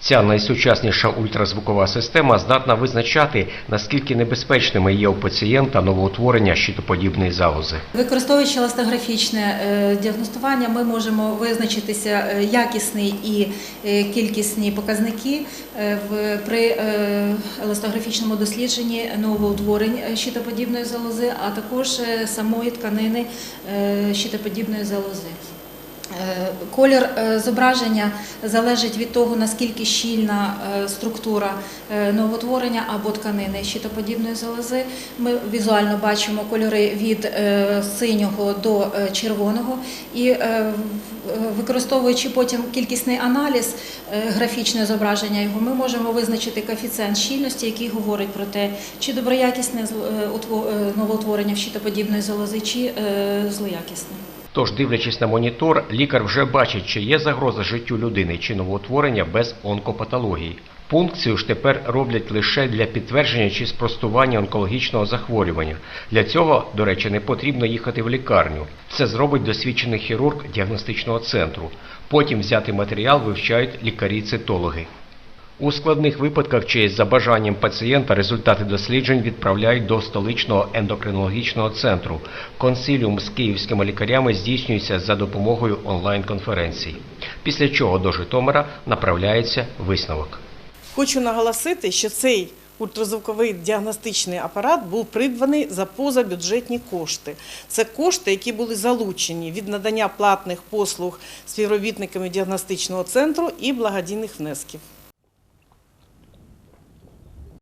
Ця найсучасніша ультразвукова система здатна визначати, наскільки небезпечними є у пацієнта новоутворення щитоподібної залози. Використовуючи еластографічне е, діагностування, ми можемо визначитися е, якісні і е, кількісні показники при еластографічному дослідженні новоутворень щитоподібної залози, а також самої тканини щитоподібної залози. Е, Колір е, зображення залежить від того, наскільки щільна е, структура новотворення або тканини щитоподібної залози. Ми візуально бачимо кольори від синього до червоного і використовуючи потім кількісний аналіз, графічне зображення його, ми можемо визначити коефіцієнт щільності, який говорить про те, чи доброякісне новоутворення щитоподібної залози, чи злоякісне. Тож, дивлячись на монітор, лікар вже бачить, чи є загроза життю людини чи новоутворення без онкопатології. Пункцію ж тепер роблять лише для підтвердження чи спростування онкологічного захворювання. Для цього, до речі, не потрібно їхати в лікарню. Це зробить досвідчений хірург діагностичного центру. Потім взятий матеріал вивчають лікарі-цитологи. У складних випадках чи за бажанням пацієнта результати досліджень відправляють до столичного ендокринологічного центру. Консиліум з київськими лікарями здійснюється за допомогою онлайн-конференцій. Після чого до Житомира направляється висновок. Хочу наголосити, що цей ультразвуковий діагностичний апарат був придбаний за позабюджетні кошти. Це кошти, які були залучені від надання платних послуг співробітниками діагностичного центру і благодійних внесків.